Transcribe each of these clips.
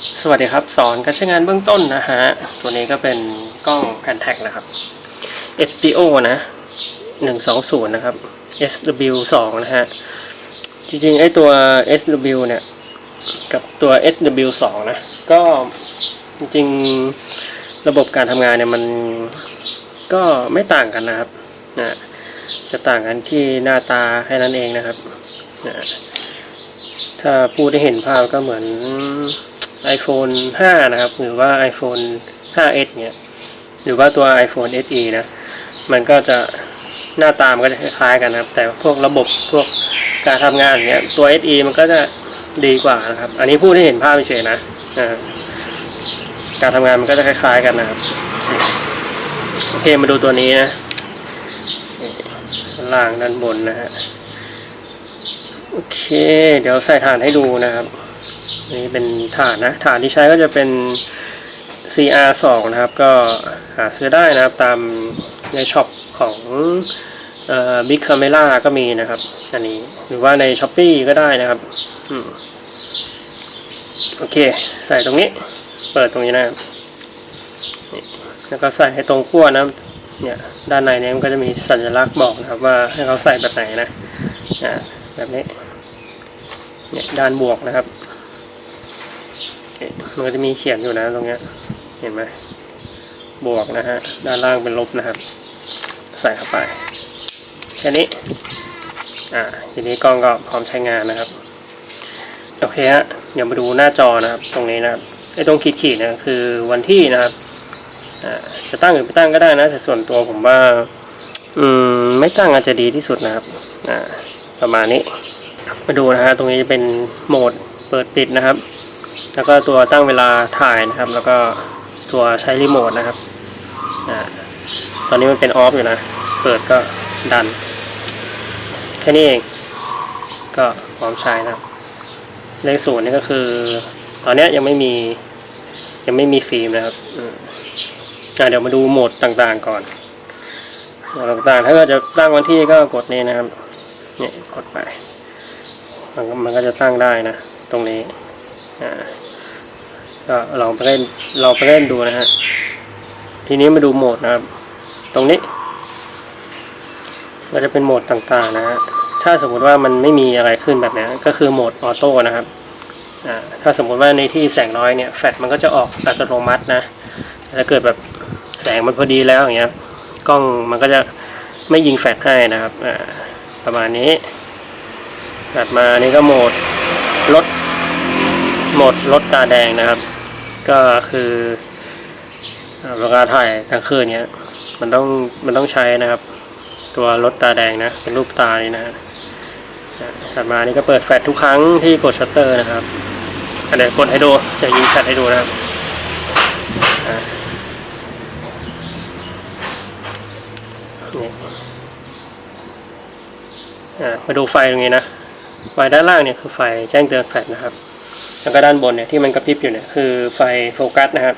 สวัสดีครับ สอนการใช้งานเบื้องต้นนะฮะ ตัวนี้ก็เป็นกล้องแพนแท็กนะครับ HBO นะ 120 นะครับ SW 2 นะฮะ จริงๆ ไอตัว SW เนี่ย กับตัว SW 2 นะ ก็จริงๆ ระบบการทำงานเนี่ยมันก็ไม่ต่างกันนะครับนะจะต่างกันที่หน้าตาแค่นั้นเองนะครับนะถ้าพูดได้เห็นภาพก็เหมือน iPhone 5 นะครับ หรือว่า iPhone 5s เนี่ย หรือว่าตัว iPhone SE นะ มันก็จะหน้าตามนก็จะคล้ายๆกันนะครับ แต่พวกระบบพวกการทำงานเงี้ยตัว SE มันก็จะดีกว่านะครับ อันนี้พูดให้เห็นภาพเฉยนะการทำงานมันก็จะคล้าย ๆ กันนะครับโอเคมาดูตัวนี้นะล่างด้านบนนะฮะโอเค เดี๋ยวใส่ฐานให้ดูนะครับ นี่เป็นฐานนะฐานที่ใช้ก็จะเป็น CR2 นะครับก็หาซื้อได้นะครับตามในช็อปของเอ่อ Big Camera ก็มีนะครับ อันนี้หรือว่าใน s h อ p e e ก็ได้นะครับอโอเค ใส่ตรงนี้ เปิดตรงนี้นะครับแล้วก็ใส่ให้ตรงขั้วนะเนี่ยด้านในเนี้มันก็จะมีสัญลักษณ์บอกนะครับ ว่าให้เขาใส่แบบไหนนะอ่าแบบนี้เนี่ยด้านบวกนะครับ มันจะมีเขียนอยู่นะตรงเนี้ย เห็นไหมบวกนะฮะ ด้านล่างเป็นลบนะครับ ใส่เข้าไป แค่นี้ อ่า ทีนี้กล้องก็พร้อมใช้งานนะครับ โอเคฮะ เดี๋ยวมาดูหน้าจอนะครับ ตรงนี้นะครับไอ้ตรงขีดขีดๆนะคือวันที่นะครับ อ่า จะตั้งหรือไม่ตั้งก็ได้นะ แต่ส่วนตัวผมว่า อืม ไม่ตั้งอาจจะดีที่สุดนะครับ อ่า ประมาณนี้ มาดูนะฮะ ตรงนี้จะเป็นโหมดเปิดปิดนะครับ แล้วก็ตัวตั้งเวลาถ่ายนะครับ แล้วก็ตัวใช้รีโมทนะครับอ่าตอนนี้มันเป็นออฟอยู่นะ เปิดก็ดัน แค่นี้เอง ก็พร้อมใช้นะครับ เลขศูนย์นี่ก็คือ ตอนนี้ยังไม่มี ยังไม่มีฟิล์มนะครับอ่าเดี๋ยวมาดูโหมดต่างๆก่อนโหมดต่างๆ ถ้าเกิดจะตั้งวันที่ก็กดนี่นะครับ เนี่ยกดไป มันก็มันก็จะตั้งได้นะ ตรงนี้ ก็ลองไปเล่นลองไปเล่นดูนะฮะ ทีนี้มาดูโหมดนะครับ ตรงนี้ก็จะเป็นโหมดต่างๆนะฮะ ถ้าสมมติว่ามันไม่มีอะไรขึ้นแบบนี้ก็คือโหมดออโต้นะครับ ถ้าสมมติว่าในที่แสงน้อยเนี่ยแฟลชมันก็จะออกอัตโนมัตินะถ้าเกิดแบบแสงมันพอดีแล้วอย่างเงี้ย กล้องมันก็จะไม่ยิงแฟลชให้นะครับ ประมาณนี้ ถัดมานี่ก็โหมดลด หมดลดตาแดงนะครับ ก็คือเวลาถ่ายกลางคืนเนี้ยมันต้องมันต้องใช้นะครับ ตัวลดตาแดงนะเป็นรูปตานี่นะฮะถัดมานี่ก็เปิดแฟลชทุกครั้งที่กดชัตเตอร์นะครับอันเดี๋ยวกดให้ดูเดี๋ยวยิงแฟลชให้ดูนะครับอะอะมาดูไฟตรงนี้นะ ไฟด้านล่างเนี่ยคือไฟแจ้งเตือนแฟลชนะครับ แล้วก็ด้านบนเนี่ยที่มันกระพริบอยู่เนี่ยคือไฟโฟกัสนะครับ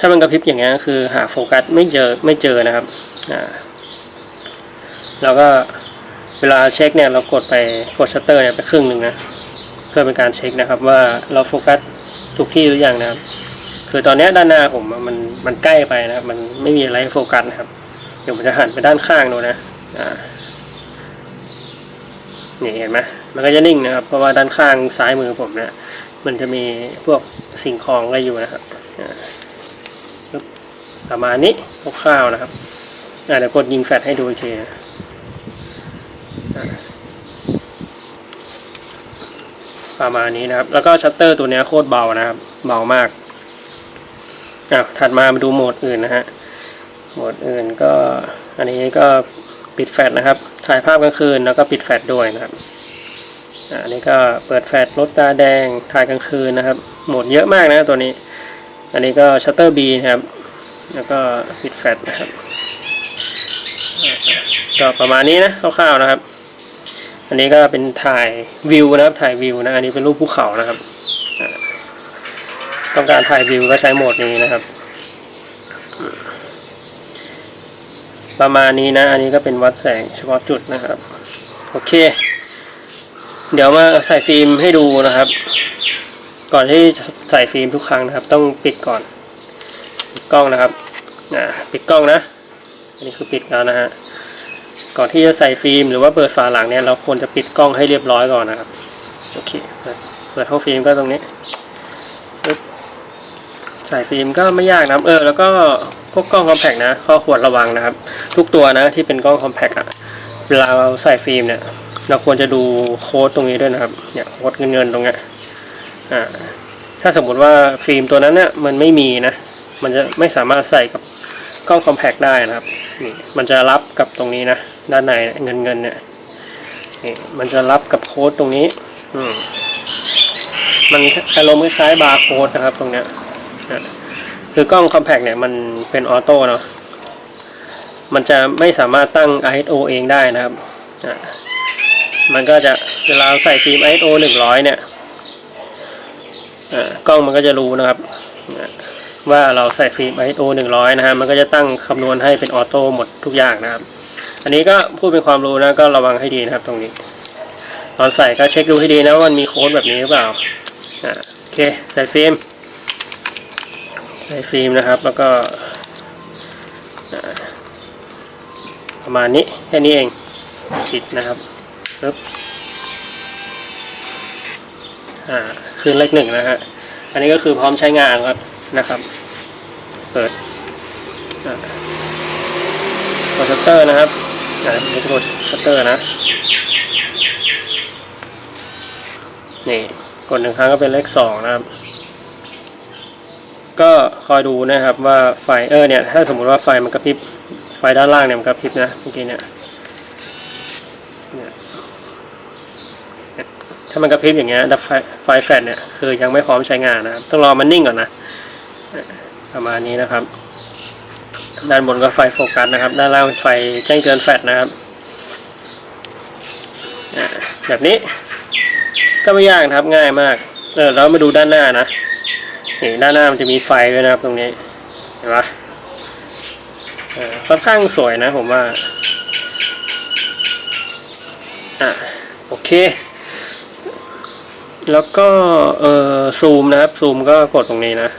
ถ้ามันกระพริบอย่างเงี้ยคือหาโฟกัสไม่เจอไม่เจอนะครับอ่าแล้วก็เวลาเช็คเนี่ยเรากดไปกดชัตเตอร์เนี่ยไปครึ่งหนึ่งนะเพื่อเป็นการเช็คนะครับว่าเราโฟกัสถูกที่หรือยังนะครับ คือตอนนี้ด้านหน้าผมมันมันใกล้ไปนะครับมันไม่มีอะไรโฟกัสนะครับ เดี๋ยวผมจะหันไปด้านข้างดูนะอ่านี่เห็นไหมมันก็จะนิ่งนะครับ เพราะว่าด้านข้างซ้ายมือผมเนี่ย มันจะมีพวกสิ่งของอะไรอยู่นะครับประมาณนี้คร่าวๆนะครับอาเดี๋ยวกดยิงแฟลชให้ดูอีกทีนะอ่าประมาณนี้นะครับ แล้วก็ชัตเตอร์ตัวนี้โคตรเบานะครับ เบามากอะถัดมามาดูโหมดอื่นนะฮะ โหมดอื่นก็ อันนี้ก็ปิดแฟลชนะครับ ถ่ายภาพกลางคืนแล้วก็ปิดแฟลชด้วยนะครับ อันนี้ก็เปิดแฟลชลดตาแดงถ่ายกลางคืนนะครับ โหมดเยอะมากนะตัวนี้ อันนี้ก็ชัตเตอร์บีนะครับ แล้วก็ปิดแฟลชนะครับ ก็ประมาณนี้นะคร่าวๆนะครับ อันนี้ก็เป็นถ่ายวิวนะครับ ถ่ายวิวนะ อันนี้เป็นรูปภูเขานะครับ ต้องการถ่ายวิวก็ใช้โหมดนี้นะครับ ประมาณนี้นะ อันนี้ก็เป็นวัดแสงเฉพาะจุดนะครับ โอเค เดี๋ยวมาใส่ฟิล์มให้ดูนะครับ ก่อนที่จะใส่ฟิล์มทุกครั้งนะครับ ต้องปิดก่อนปิดกล้องนะครับอ่าปิดกล้องนะอันนี้คือปิดแล้วนะฮะก่อนที่จะใส่ฟิล์มหรือว่าเปิดฝาหลังเนี่ยเราควรจะปิดกล้องให้เรียบร้อยก่อนนะครับโอเคเปิดเปิดเข้าฟิล์มก็ตรงนี้ใส่ฟิล์มก็ไม่ยากนะครับ เออแล้วก็พวกกล้องคอมแพกนะข้อควรระวังนะครับ ทุกตัวนะที่เป็นกล้องคอมแพกอะเวลาเราใส่ฟิล์มเนี่ย เราควรจะดูโค้ดตรงนี้ด้วยนะครับ เนี่ยโค้ดเงินเงินตรงเนี้ยอ่าถ้าสมมุติว่าฟิล์มตัวนั้นเนี่ยมันไม่มีนะ มันจะไม่สามารถใส่กับกล้องคอมแพกได้นะครับนี่มันจะรับกับตรงนี้นะ ด้านในเงินเงินเนี่ยนี่มันจะรับกับโค้ดตรงนี้ อืมมันอารมณ์คล้ายๆบาร์โค้ดนะครับ ตรงเนี้ยอะคือกล้องคอมแพกเนี่ยมันเป็นออโต้เนาะมันจะไม่สามารถตั้ง ISO เองได้นะครับอะ มันก็จะเวลาใส่ฟิล์ม ISO 100 เนี่ยอ่ากล้องมันก็จะรู้นะครับ ว่าเราใส่ฟิล์ม ISO 100 นะฮะมันก็จะตั้งคำนวณให้เป็นออโต้หมดทุกอย่างนะครับ อันนี้ก็พูดเป็นความรู้นะก็ระวังให้ดีนะครับตรงนี้ ตอนใส่ก็เช็คดูให้ดีนะว่ามันมีโค้ดแบบนี้หรือเปล่าอะโอเคใส่ฟิล์ม ใส่ฟิล์มนะครับแล้วก็ประมาณนี้แค่นี้เองปิดนะครับ ปึ๊บอ่าคือเลขหนึ่งนะฮะ อันนี้ก็คือพร้อมใช้งานครับนะครับ เปิดกดชัตเตอร์นะครับอ่านี่กดชัตเตอร์นะ นี่ กดหนึ่งครั้งก็เป็นเลขสองนะครับ ก็คอยดูนะครับว่าไฟเออเนี่ย ถ้าสมมุติว่าไฟมันกระพริบ ไฟด้านล่างเนี่ยมันกระพริบนะเมื่อกี้เนี่ย ถ้ามันกระพริบอย่างเงี้ยดับไฟแฟลชเนี่ยคือยังไม่พร้อมใช้งานนะต้องรอมันนิ่งก่อนนะประมาณนี้นะครับ ด้านบนก็ไฟโฟกัสนะครับ ด้านล่างไฟแจ้งเตือนแฟลชนะครับอ่าแบบนี้ก็ไม่ยากนะครับง่ายมากเออแล้วมาดูด้านหน้านะนี่ด้านหน้ามันจะมีไฟด้วยนะครับตรงนี้เห็นปะเออค่อนข้างสวยนะผมว่าอะโอเค แล้วก็เอ่อซูมนะครับ ซูมก็กดตรงนี้นะ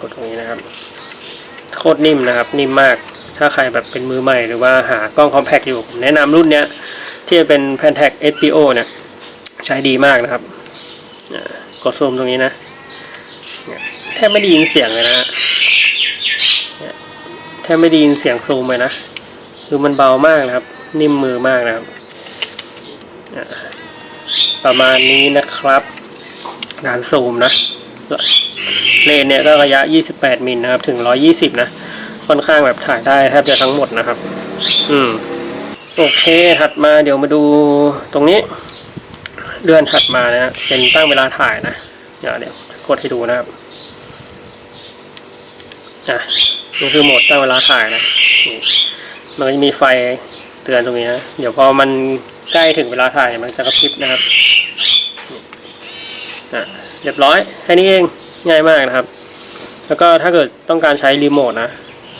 กดตรงนี้นะครับ โคตรนิ่มนะครับ นิ่มมาก ถ้าใครแบบเป็นมือใหม่หรือว่าหากล้องคอมแพคอยู่ แนะนำรุ่นเนี้ย ที่เป็น Pentax SPO เนี่ย ใช้ดีมากนะครับ กดซูมตรงนี้นะแทบไม่ได้ยินเสียงเลยนะแทบไม่ได้ยินเสียงซูมเลยนะ คือมันเบามากนะครับ นิ่มมือมากนะครับ ประมาณนี้นะครับงานซูมนะเลนเนี่ยก็ระยะ 28 มิลนะครับ ถึง 120 นะ ค่อนข้างแบบถ่ายได้แทบจะทั้งหมดนะครับ อืม โอเค ถัดมาเดี๋ยวมาดูตรงนี้ เดือนถัดมานะ เป็นตั้งเวลาถ่ายนะเดี๋ยวเดี๋ยวกดให้ดูนะครับอะนี่คือโหมดตั้งเวลาถ่ายนะ มันก็จะมีไฟเตือนตรงนี้นะ เดี๋ยวพอมันใกล้ถึงเวลาถ่ายมันจะกระพริบนะครับ อะเรียบร้อยแค่นี้เองง่ายมากนะครับ แล้วก็ถ้าเกิดต้องการใช้รีโมทนะ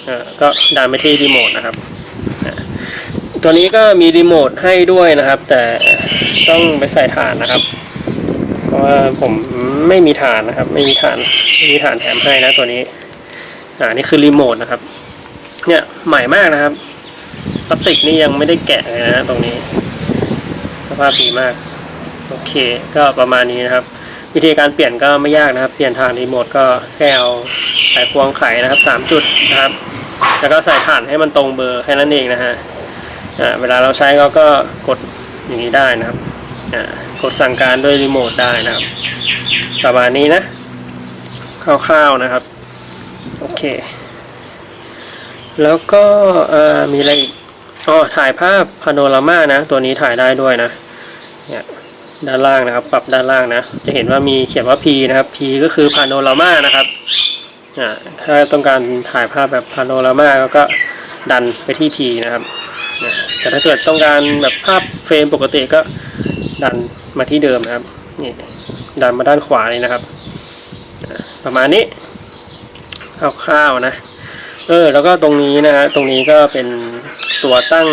อะก็ดันไปที่รีโมทนะครับตัวนี้ก็มีรีโมทให้ด้วยนะครับ แต่ต้องไปใส่ฐานนะครับ เพราะว่าผมไม่มีฐานนะครับ ไม่มีฐานไม่มีฐานแถมให้นะตัวนี้อ่านี่คือรีโมทนะครับ เนี่ยใหม่มากนะครับพลาสติกนี่ยังไม่ได้แกะเลยนะตรงนี้สภาพดีมาก โอเค ก็ประมาณนี้นะครับ วิธีการเปลี่ยนก็ไม่ยากนะครับ เปลี่ยนทางรีโมทก็แค่เอาสายพวงไขนะครับสามจุดนะครับ แล้วก็ใส่ถ่านให้มันตรงเบอร์แค่นั้นเองนะฮะเวลาเราใช้เราก็กดอย่างนี้ได้นะครับกดสั่งการด้วยรีโมทได้นะครับประมาณนี้นะคร่าวๆนะครับ โอเค แล้วก็มีอะไรอีกอ๋อถ่ายภาพพาโนรามานะ ตัวนี้ถ่ายได้ด้วยนะเนี่ย ด้านล่างนะครับ ปรับด้านล่างนะ จะเห็นว่ามีเขียนว่า P นะครับ P ก็คือพาโนรามานะครับถ้าต้องการถ่ายภาพแบบพาโนรามาก็ดันไปที่ P นะครับแต่ถ้าเกิดต้องการแบบภาพเฟรมปกติก็ดันมาที่เดิมนะครับนี่ดันมาด้านขวานี่นะครับ ประมาณนี้คร่าวๆนะเออแล้วก็ตรงนี้นะฮะตรงนี้ก็เป็นตัวตั้ง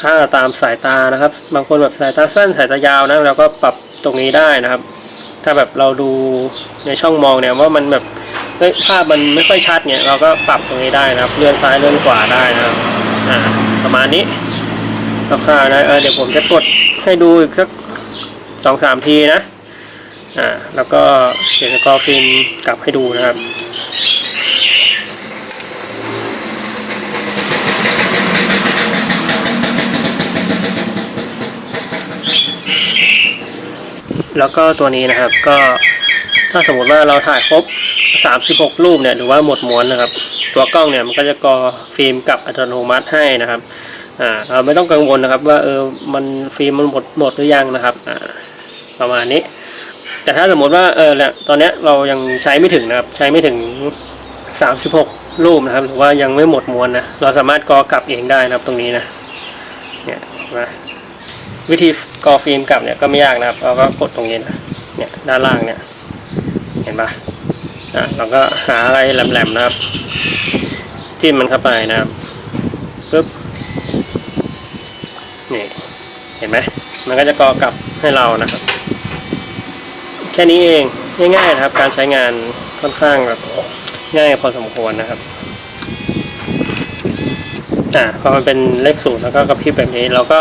ค่าตามสายตานะครับ บางคนแบบสายตาสั้นสายตายาวนะแล้วก็ปรับตรงนี้ได้นะครับ ถ้าแบบเราดูในช่องมองเนี่ยว่ามันแบบเฮ้ยภาพมันไม่ค่อยชัดเนี่ยเราก็ปรับตรงนี้ได้นะครับ เลื่อนซ้ายเลื่อนขวาได้นะครับอ่าประมาณนี้คร่าวๆนะเออเดี๋ยวผมจะกดให้ดูอีกสักสองสามทีนะอ่าแล้วก็เขียนกอฟิล์มกลับให้ดูนะครับ แล้วก็ตัวนี้นะครับก็ถ้าสมมติว่าเราถ่ายครบ 36 รูปเนี่ยหรือว่าหมดม้วนนะครับ ตัวกล้องเนี่ยมันก็จะกอฟิล์มกลับอัตโนมัติให้นะครับอ่าเราไม่ต้องกังวลนะครับว่าเออมันฟิล์มมันหมดหมดหรือยังนะครับอ่าประมาณนี้ แต่ถ้าสมมติว่าเออเนี่ยตอนเนี้ยเรายังใช้ไม่ถึงนะครับใช้ไม่ถึง 36 รูปนะครับ หรือว่ายังไม่หมดม้วนนะเราสามารถกอกลับเองได้นะครับตรงนี้นะเนี่ยนไหม วิธีกอฟิล์มกลับเนี่ยก็ไม่ยากนะครับเราก็กดตรงนี้นะเนี่ยด้านล่างเนี่ยเห็นปะอะเราก็หาอะไรแหลมๆนะครับ จิ้มมันเข้าไปนะครับปึ๊บนี่เห็นไหมมันก็จะกอกลับให้เรานะครับ แค่นี้เองง่ายๆนะครับ การใช้งานค่อนข้างแบบง่ายพอสมควรนะครับอ่าพอมันเป็นเลขศูนย์แล้วก็กระพริบแบบนี้เราก็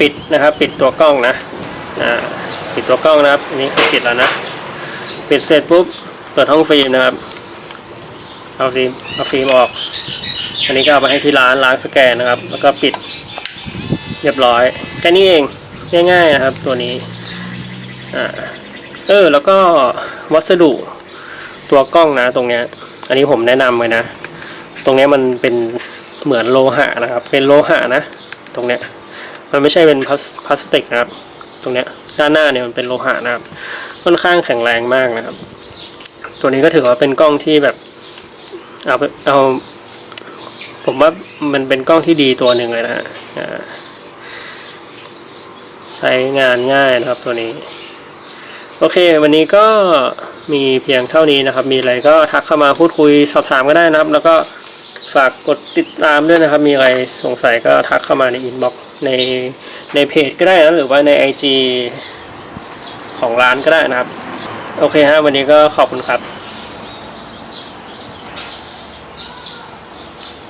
ปิดนะครับ ปิดตัวกล้องนะอ่าปิดตัวกล้องนะครับอันนี้ปิดแล้วนะ ปิดเสร็จปุ๊บเปิดห้องฟิล์มนะครับเอาฟิล์มเอาฟิล์มออก อันนี้ก็เอาไปให้ที่ร้านล้างสแกนนะครับ แล้วก็ปิดเรียบร้อยแค่นี้เองง่ายๆนะครับตัวนี้อ่าเออแล้วก็วัสดุตัวกล้องนะตรงเนี้ย อันนี้ผมแนะนำเลยนะ ตรงเนี้ยมันเป็นเหมือนโลหะนะครับ เป็นโลหะนะ ตรงเนี้ย มันไม่ใช่เป็นพลาสติกนะครับ ตรงเนี้ยด้านหน้าเนี่ยมันเป็นโลหะนะครับ ค่อนข้างแข็งแรงมากนะครับ ตัวนี้ก็ถือว่าเป็นกล้องที่แบบเอาเอา ผมว่ามันเป็นกล้องที่ดีตัวหนึ่งเลยนะฮะใช้งานง่ายนะครับตัวนี้ โอเค วันนี้ก็มีเพียงเท่านี้นะครับ มีอะไรก็ทักเข้ามาพูดคุยสอบถามก็ได้นะครับ แล้วก็ฝากกดติดตามด้วยนะครับ มีอะไรสงสัยก็ทักเข้ามาในอินบ็อกซ์ ในในเพจก็ได้นะหรือว่าใน IG ของร้านก็ได้นะครับ โอเคฮะวันนี้ก็ขอบคุณครับ